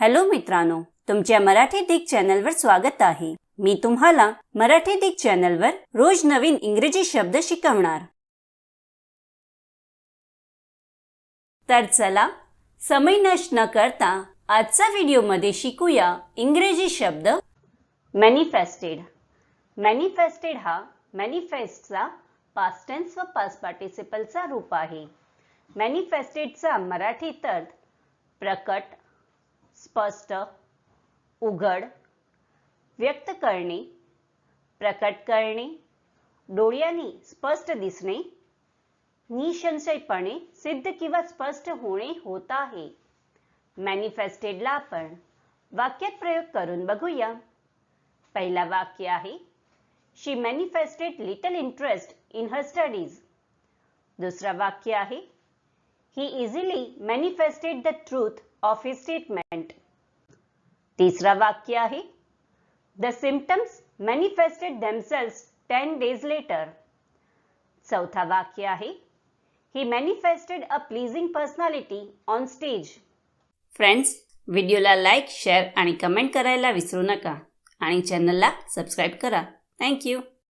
Hello मित्रांनो तुमच्या मराठी दिग चॅनलवर स्वागत आहे. मी तुम्हाला मराठी दिग चॅनलवर रोज नवीन इंग्रजी शब्द शिकवणार. तर चला समय नष्ट न करता आजचा व्हिडिओमध्ये शिकूया इंग्रजी शब्द मॅनिफेस्टेड मॅनिफेस्टेड हा मॅनिफेस्टचा पास्टेन्स व पास्ट पार्टिसिपलचा रूप आहे. मॅनिफेस्टेडचा मराठीत अर्थ प्रकट स्पष्ट उघड व्यक्त करणे प्रकट करणे डोळ्यांनी स्पष्ट दिसणे निशंशयपणे सिद्ध किंवा स्पष्ट होणे होत आहे. मॅनिफेस्टेडला आपण वाक्यात प्रयोग करून बघूया. पहिला वाक्य आहे she manifested little interest in her studies दुसरा वाक्य आहे he easily manifested the truth of his statement तिसरा वाक्य आहे. The symptoms manifested themselves ten days later चौथा वाक्य आहे. He manifested a pleasing personality on stage friends व्हिडिओला लाईक शेअर आणि कमेंट करायला विसरू नका. आणि चॅनलला सबस्क्राईब करा. थँक्यू